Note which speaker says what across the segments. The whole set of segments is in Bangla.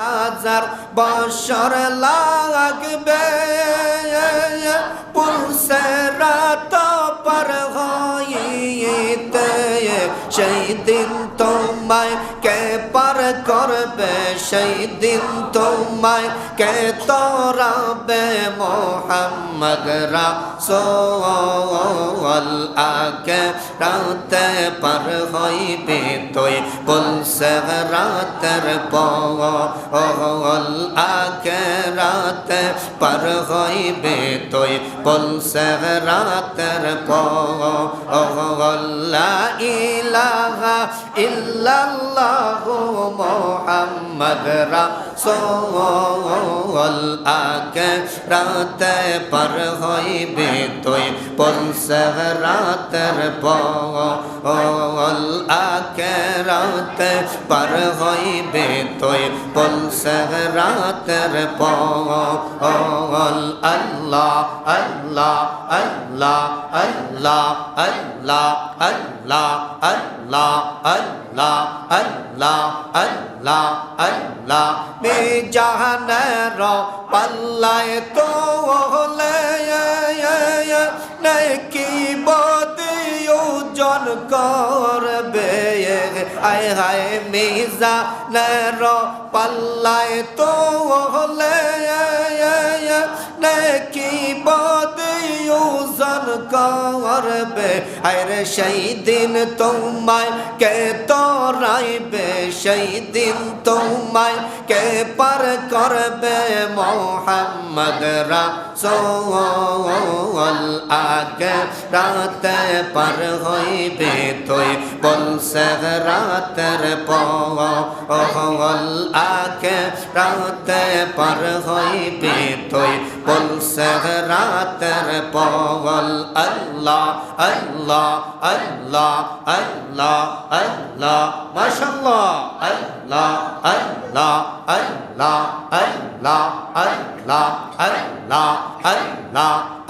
Speaker 1: হাজার বছর লাগবে। পুলসে রাত পার হইতে সেই দিন তোমায় কে পার করবে সেই দিন তোমায়? কে তোরাবে মোহাম্মদ রাসূল? আগে রাতে পার হইবে তুই পুলসে রাতের পল আগে রাতে পার হইবে তুই পুলসে রাতের পল ইলাহা ইল্লাল্লাহু মুহাম্মদ রাসূল, আগে রাতে পার হইবে তুই পুলসে রাতের পল, আগে রাতে পার হইবে তুই পুলসে রাতের পল, আল্লাহ আল্লাহ আল্লাহ আল্লাহ আল্লাহ আল্লাহ আল্লাহ আল্লাহ আল্লাহ আল্লাহ আল্লাহ মে জাহানের পাল্লায় তো হলে নাকি বদিও জন করবে আয় হায় মিজা নের পাল্লায় তো হলে নাকি জন করবে। আরে সেই দিন তোমায় কে তোরাইবে, সেই দিন তোমায় কে পার করবে মোহাম্মদ রাসূল। আগে রাতে পার হইবে তুই, বলছে রাতের পল আগে রাতে পার হইবে তুই বলছে রাতের পল আল্লাহ আল্লাহ আল্লাহ আল্লাহ আল্লাহ মাশাল্লাহ আল্লাহ আল্লাহ আল্লাহ আল্লাহ আল্লাহ আল্লাহ আল্লাহ আল্লাহ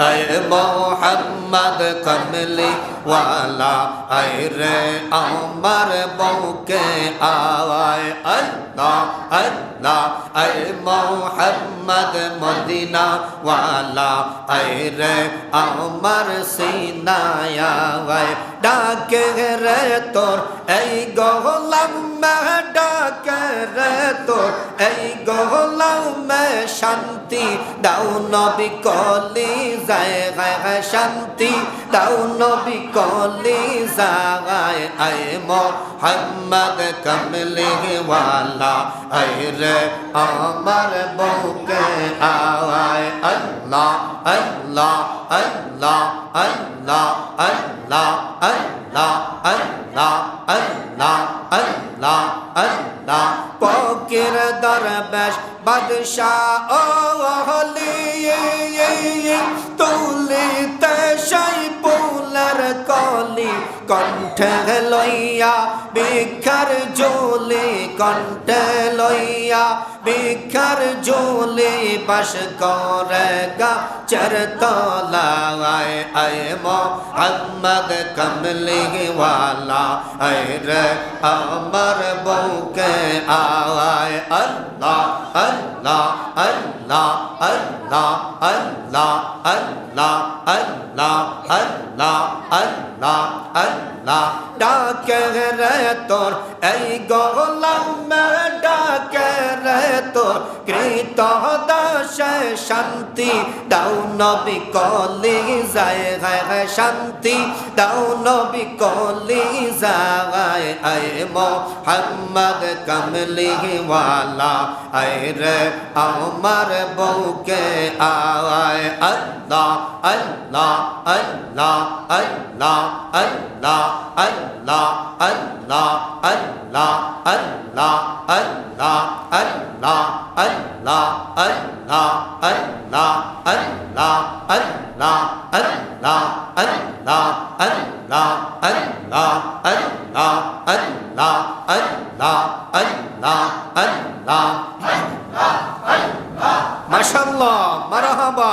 Speaker 1: اے محمد کملی والا اے رے عمر بو کے آوائے اللہ اللہ اے محمد مدینہ والا اے رے عمر سینہ آوائے ڈاکے رے تور اے گولم ডাকে তোর এই গোলাম মে শান্তি। দাও নবী কলি যায় শান্তি। দাও নবী কলি যায় আয় মোহাম্মদ কমলি ওয়ালা আয় রে আমার বউকে আয় আল্লাহ আল্লাহ আল্লাহ আল্লাহ আল্লাহ আল্লাহ আল্লাহ আল্লাহ আল্লাহ আল্লাহ। পকের দরবেশ, বাদশাহ ও হলি তুলিতে সেই পুলার কলি, কণ্ঠে লইয়া বিখার জোলি কণ্ঠে লইয়া বিখার জোলি বাস করে গা চরতলায় আয় মোহাম্মদ কমলি ওয়ালা আয় রে আমার বউকে আয় আল্লাহ আল্লাহ আল্লাহ আল্লাহ আল্লাহ আল্লাহ আল্লাহ আল্লাহ আল্লাহ আল্লাহ। ডাকে রে তোর এই গোলাম ডাকে তোর কৃত দাসে শান্তি দাও নবী কলি যায় গায় শান্তি দাও নবী কলি যায় আয় মোহাম্মদ কমলি ওয়ালা আয় রে আমার বউকে আয় আল্লাহ আল্লাহ আল্লাহ আল্লাহ আল্লাহ আল্লাহ আল্লাহ আল্লাহ আল্লাহ আল্লাহ আল্লাহ আল্লাহ আল্লাহ আল্লাহ আল্লাহ আল্লাহ আল্লাহ আল্লাহ আল্লাহ আল্লাহ আল্লাহ আল্লাহ আল্লাহ আল্লাহ আল্লাহ আল্লাহ মাশাআল্লাহ মারহাবা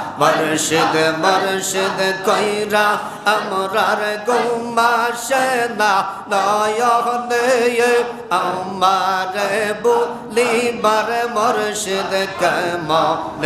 Speaker 1: মর্শিদ মর্শিদ কইরা আমরার গুমাসে না নয়নে আমার علی بر مرشد کمال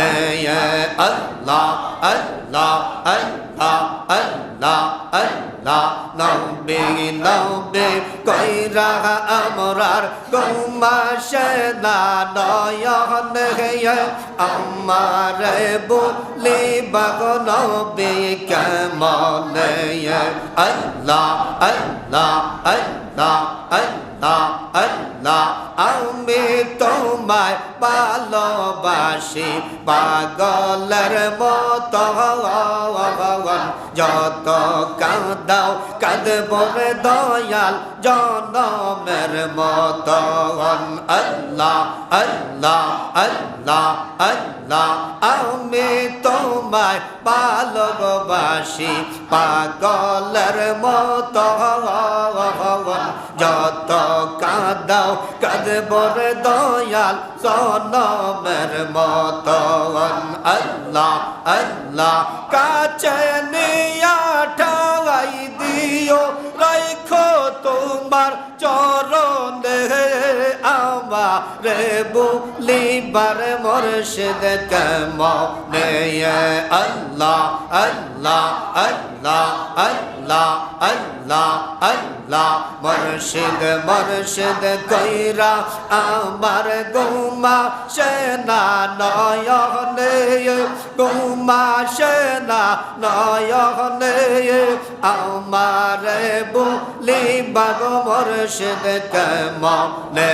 Speaker 1: اللہ اللہ اللہ اللہ اللہ لمبی لمبی کوئی راہ امرار گمش نانویان ہے امار بولی بغلوبی کمال اللہ اللہ اللہ اللہ اللہ আল্লাহ আল্লাহ আমি তোমায় ভালোবাসি পাগলের মতো যত কাঁদাও কাঁদব দয়াল জনমের মতো আল্লাহ আল্লাহ আল্লাহ আল্লাহ আমি তোমায় ভালোবাসি পাগলের মতো যত কাঁদাও কাঁদব রে দয়াল সনমের মতো আল্লাহ আল্লাহ, কাছে ঠাই দিও, রাইখো তোমার চরণে আমারে বলিবার মর্শিদ কেমনে আল্লাহ আল্লাহ আল্লাহ। আল্লাহ আল্লাহ আল্লাহ মর্শিদ মর্শিদ কইরা আমার গুমা সেনা নয়নে গুমা সেনা নয়নে আমার বলি বাগ মর্শিদ কেমনে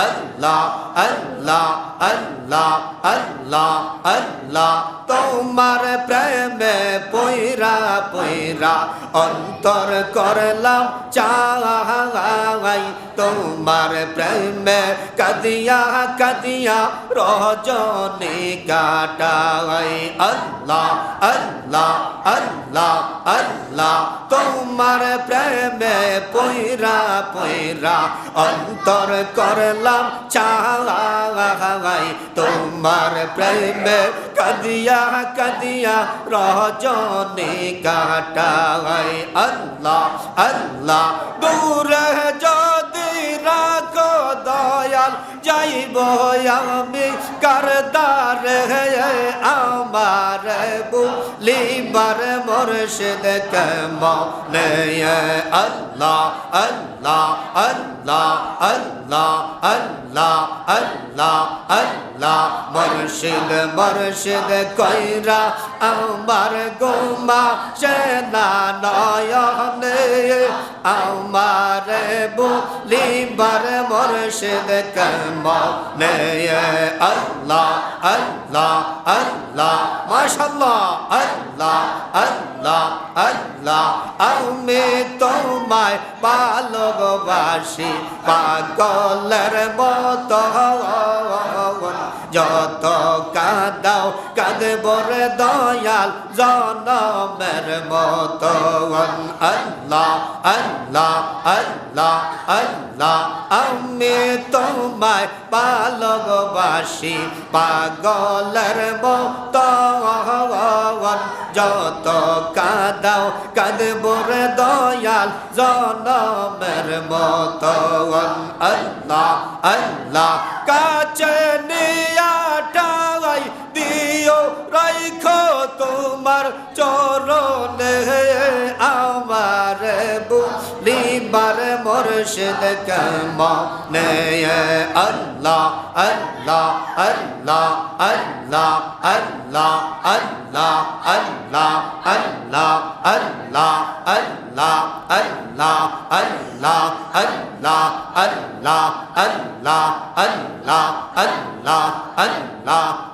Speaker 1: আল্লাহ আল্লাহ আল্লাহ আল্লাহ আল্লাহ তোমার প্রেমে পইরা পইরা অন্তর করলাম চাই। তোমার প্রেমে কাদিয়া কাদিয়া রজনী কাটাই। আল্লাহ আল্লাহ আল্লাহ আল্লাহ। তোমার প্রেমে পইরা পইরা অন্তর করলাম চাই। তোমার প্রেমে কাদিয়া কাদিয়া রজনে কাটাই আল্লাহ আল্লাহ দূরে যদি রাখো দয়াল যাইব আমি কারদার। আমার বুলিবার মুর্শিদ কেমনে আল্লাহ আল্লাহ আল্লাহ আল্লাহ আল্লাহ আল্লাহ আল্লাহ মুর্শিদ মুর্শিদ কইরা আমার গোমা সেনা নয়নে আমার বলিবার মুর্শিদ কেমনে আল্লাহ আল্লাহ আল্লাহ মাশাল্লাহ আল্লাহ আল্লাহ আল্লাহ, আমি তোমায় ভালোবাসি। পাগলের মতো যত কাদাও কাঁদব রে দয়াল জনমের মতো। আল্লাহ আল্লাহ আল্লাহ আল্লাহ, আমি তোমায় ভালোবাসি, পাগলের মতো। যত কাদাও কাঁদব রে দয়াল জনমের মতো। আল্লাহ আল্লাহ, কাছে বার মুর্শিদ কমনে আল্লাহ আল্লাহ আল্লাহ আল্লাহ আল্লাহ আল্লাহ আল্লাহ আল্লাহ আল্লাহ আল্লাহ আল্লাহ আল্লাহ আল্লাহ আল্লাহ আল্লাহ আল্লাহ আল্লাহ আল্লাহ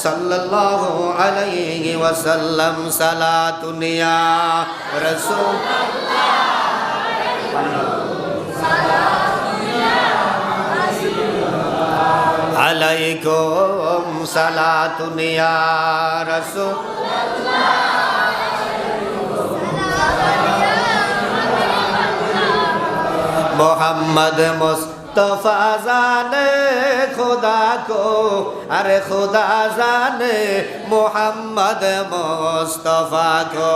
Speaker 1: সাল্লাল্লাহু আলাইহি ওয়াসাল্লাম সালাতুন ইয়া রাসূল আলাইকুম সালাতুন ইয়া রাসূল মোহাম্মদ মোস্ত تو فضل خدا کو ارے خدا زان محمد مصطفیٰ کو.